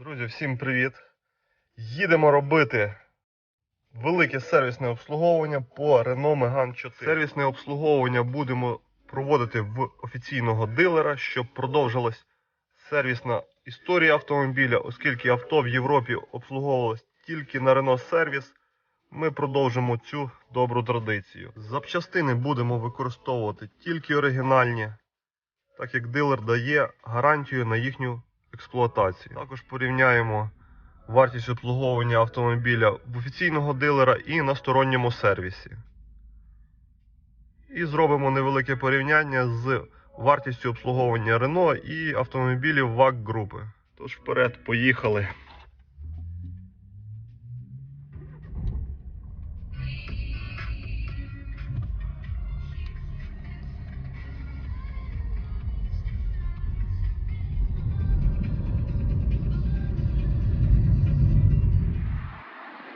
Друзі, всім привіт! Їдемо робити велике сервісне обслуговування по Renault Megane 4. Сервісне обслуговування будемо проводити в офіційного дилера, щоб продовжилась сервісна історія автомобіля, оскільки авто в Європі обслуговувалось тільки на Renault сервіс. Ми продовжимо цю добру традицію. Запчастини будемо використовувати тільки оригінальні, так як дилер дає гарантію на їхню експлуатацію. Також порівняємо вартість обслуговування автомобіля в офіційного дилера і на сторонньому сервісі. І зробимо невелике порівняння з вартістю обслуговування Renault і автомобілів ВАК групи. Тож вперед, поїхали.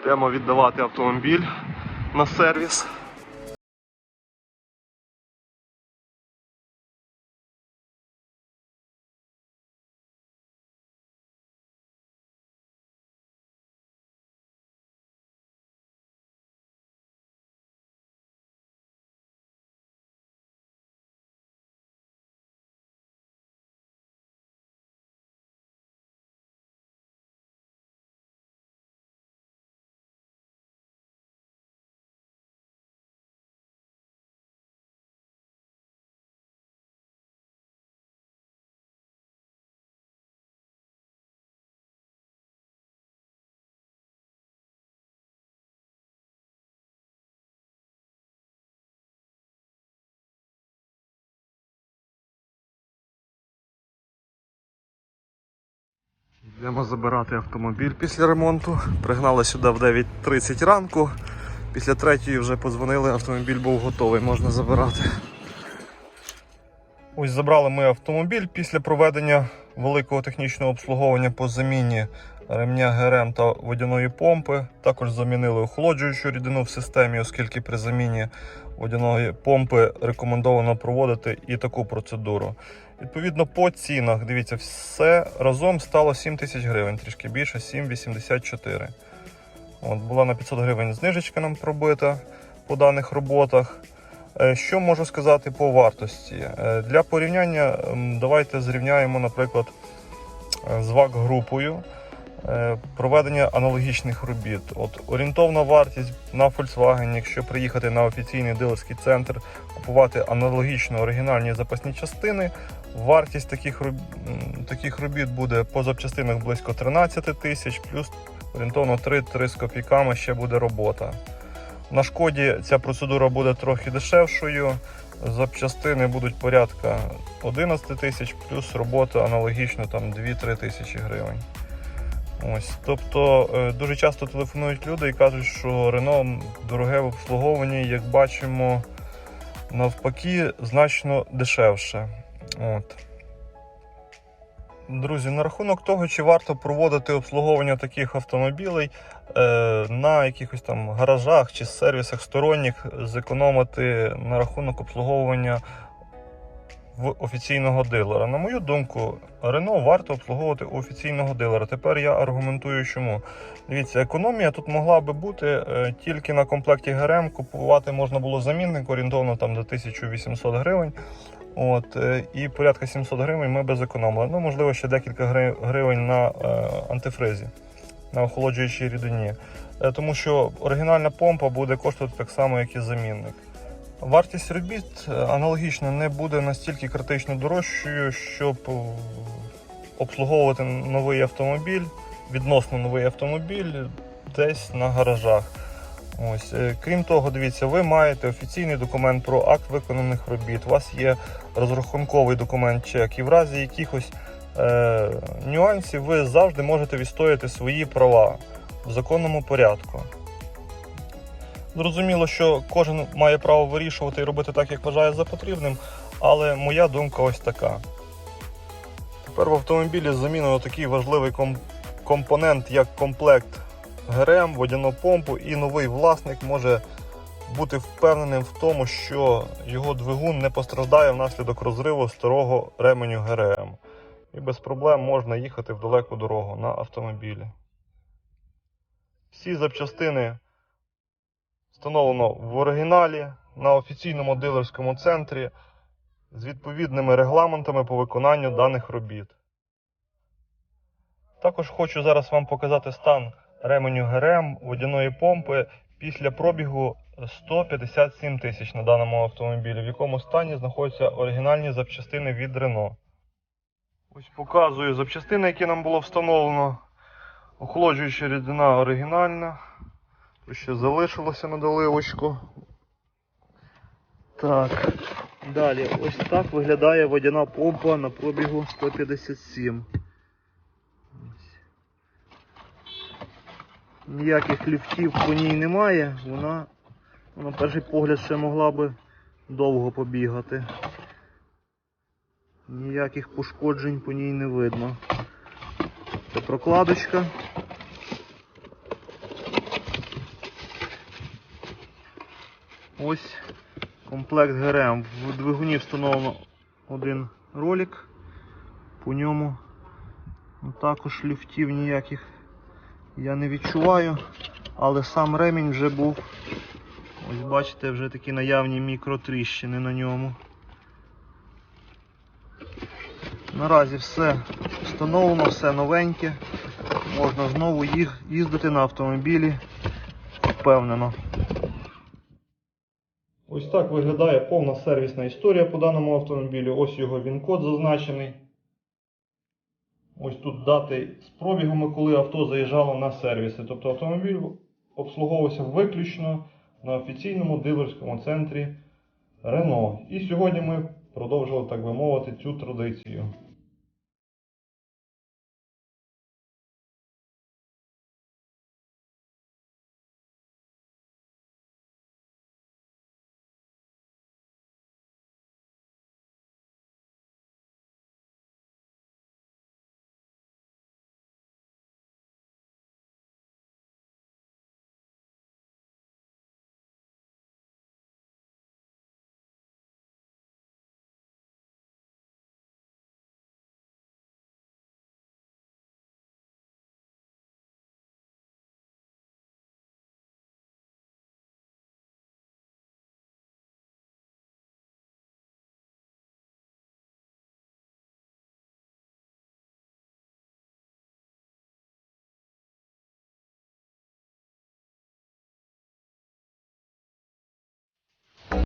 Йдемо віддавати автомобіль на сервіс. Йдемо забирати автомобіль після ремонту. Пригнали сюди в 9.30 ранку. Після третьої вже подзвонили, автомобіль був готовий, можна забирати. Ось забрали ми автомобіль після проведення великого технічного обслуговування по заміні ремня ГРМ та водяної помпи. Також замінили охолоджуючу рідину в системі, оскільки при заміні водяної помпи рекомендовано проводити і таку процедуру. Відповідно, по цінах, дивіться, все разом стало 7 тисяч гривень, трішки більше, 7,84. От, була на 500 гривень знижечка нам пробита по даних роботах. Е, Що можу сказати по вартості? Е, Для порівняння давайте зрівняємо, наприклад, е, з ВАК-групою проведення аналогічних робіт. От орієнтовна вартість на Volkswagen, якщо приїхати на офіційний дилерський центр, купувати аналогічно оригінальні запасні частини, вартість таких, таких робіт буде по запчастинах близько 13 тисяч, плюс орієнтовно 3-3 з копійками ще буде робота. На шкоді ця процедура буде трохи дешевшою. Запчастини будуть порядка 11 тисяч, плюс робота аналогічно там 2-3 тисячі гривень. Ось, тобто е, дуже часто телефонують люди і кажуть, що Рено дороге в обслуговуванні, як бачимо, навпаки, значно дешевше. От. Друзі, на рахунок того, чи варто проводити обслуговування таких автомобілей е, на якихось там гаражах чи сервісах сторонніх, зекономити на рахунок обслуговування в офіційного дилера. На мою думку, Рено варто обслуговувати у офіційного дилера. Тепер я аргументую, чому. Дивіться, економія тут могла би бути е, тільки на комплекті ГРМ. Купувати можна було замінник орієнтовно там до 1800 гривень. От, е, і порядка 700 гривень ми би зекономили. Ну, можливо, ще декілька гривень на е, антифризі, на охолоджуючій рідині. Тому що оригінальна помпа буде коштувати так само, як і замінник. Вартість робіт е, аналогічно не буде настільки критично дорожчою, щоб е, обслуговувати новий автомобіль, відносно новий автомобіль десь на гаражах. Ось. е, Крім того, дивіться, ви маєте офіційний документ про акт виконаних робіт. У вас є розрахунковий документ чек, і в разі якихось е, нюансів ви завжди можете відстояти свої права в законному порядку. Зрозуміло, що кожен має право вирішувати і робити так, як вважає за потрібним, але моя думка ось така. Тепер в автомобілі замінено такий важливий компонент, як комплект ГРМ, водяну помпу, і новий власник може бути впевненим в тому, що його двигун не постраждає внаслідок розриву старого ременю ГРМ. і без проблем можна їхати в далеку дорогу на автомобілі. Всі запчастини встановлено в оригіналі на офіційному дилерському центрі з відповідними регламентами по виконанню даних робіт. Також хочу зараз вам показати стан ременю ГРМ водяної помпи після пробігу 157 тисяч на даному автомобілі, в якому стані знаходяться оригінальні запчастини від Renault. Ось показую запчастини, які нам було встановлено. Охолоджуюча рідина оригінальна. Ще залишилося на доливочку. Так. Далі, ось так виглядає водяна помпа на пробігу 157. Ніяких люфтів по ній немає. Вона, на перший погляд, ще могла би довго побігати. Ніяких пошкоджень по ній не видно. Це прокладочка. Ось комплект ГРМ. В двигуні встановлено один ролик. По ньому ну, також люфтів ніяких я не відчуваю, але сам ремінь вже був. Ось бачите, вже такі наявні мікротріщини на ньому. Наразі все встановлено, все новеньке. Можна знову їздити на автомобілі впевнено. Ось так виглядає повна сервісна історія по даному автомобілю. Ось його він-код зазначений. Ось тут дати з пробігами, коли авто заїжджало на сервіси. Тобто автомобіль обслуговувався виключно на офіційному дилерському центрі Renault. І сьогодні ми продовжили, так би мовити, цю традицію.